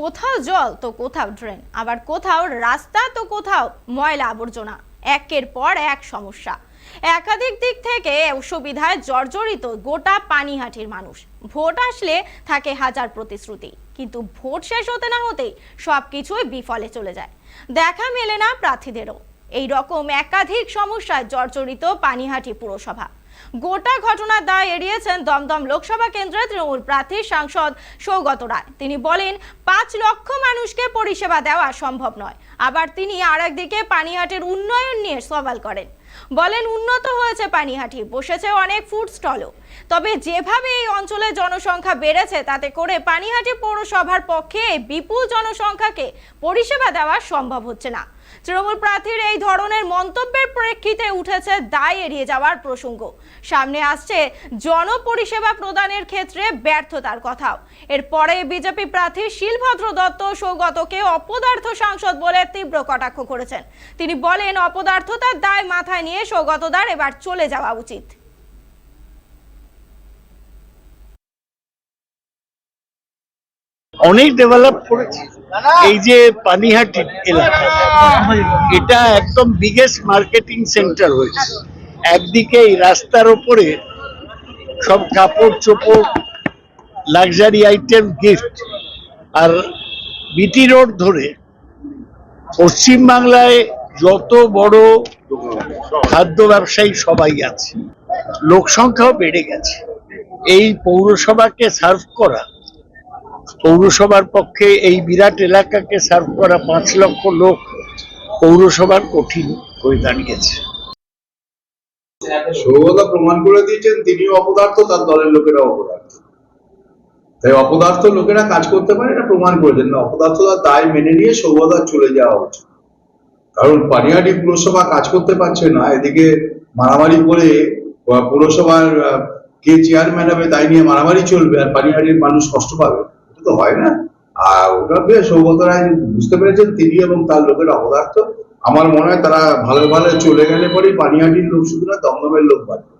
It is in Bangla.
কোথাও জল তো কোথাও ড্রেন, আবার কোথাও রাস্তা তো কোথাও ময়লা আবর্জনা, একের পর এক সমস্যা। একাধিক দিক থেকে সুবিধায় জর্জরিত গোটা পানিহাটির মানুষ। ভোট আসলে থাকে হাজার প্রতিশ্রুতি, কিন্তু ভোট শেষ হতে না হতেই সবকিছুই বিফলে চলে যায়। দেখা মেলে না প্রার্থীদেরও। এই রকম একাধিক সমস্যায় জর্জরিত পানিহাটি পুরসভা। গোটা ঘটনার দায় এড়িয়েছেন দমদম লোকসভা কেন্দ্রের তৃণমূল প্রার্থী সাংসদ সৌগত রায়। তিনি বলেন, পাঁচ লক্ষ মানুষকে পরিষেবা দেওয়া সম্ভব নয়। আবার তিনি আরেকদিকে পানিহাটির উন্নয়ন নিয়ে সওয়াল করেন। বলেন, উন্নত হয়েছে পানিহাটি, বসেছে অনেক ফুড স্টলও। তবে যেভাবে এই অঞ্চলে জনসংখ্যা বেড়েছে, তাতে করে পানিহাটি পৌরসভার পক্ষে বিপুল জনসংখ্যাকে পরিষেবা দেওয়া সম্ভব হচ্ছে না। তৃণমূল প্রার্থীর এই ধরনের মন্তব্যের প্রেক্ষিতে উঠেছে দায় এড়িয়ে যাওয়ার প্রসঙ্গ। সামনে আসছে জনপরিষেবা প্রদানের ক্ষেত্রে ব্যর্থতার কথাও। এরপরে বিজেপি প্রার্থী শিলভদ্র দত্ত সৌগতকে অপদার্থ সাংসদ বলে তীব্র কটাক্ষ করেছেন। তিনি বলেন, অপদার্থতার দায় মাথায় নিয়ে সৌগতদার এবার চলে যাওয়া উচিত। অনেক ডেভেলপ করেছে। এই যে পানিহাটি এলাকা, এটা একদম বিগেস্ট মার্কেটিং সেন্টার হয়েছে। একদিকে এই রাস্তার ওপরে সব কাপড় চোপড় লাক্সারি আইটেম গিফট আর বিটি রোড ধরে পশ্চিম বাংলায় যত বড় খাদ্য ব্যবসায়ী সবাই আছে, লোক সংখ্যাও বেড়ে গেছে। এই পৌরসভাকে সার্ভ করা পৌরসভার পক্ষে এই বিরাট এলাকাকে সার্ভ করা পাঁচ লক্ষ লোক পৌরসভার কঠিন হয়ে দাঁড়িয়েছে। সৌগতা প্রমাণ করে দিয়েছেন অপদার্থ, তার দলের লোকেরা অপদার্থ। তাই অপদার্থ লোকেরা কাজ করতে পারে প্রমাণ করেছেন। না অপদার্থতার দায় মেনে নিয়ে সৌগতার চলে যাওয়া উচিত। কারণ পানিহাটি পুরসভা কাজ করতে পারছে না, এদিকে মারামারি করে পুরসভার কে চেয়ারম্যান হবে তাই নিয়ে মারামারি চলবে, আর পানিহাটির মানুষ কষ্ট পাবে। তো হয় না। আর ওটা বেশ সৌগত রায় বুঝতে পেরেছেন, তিনি এবং তার লোকের অপদার্থ। আমার মনে হয় তারা ভালো ভালো চলে গেলে পরে পানিহাটির লোক শুধু না, দমদমের লোক বাঁচবে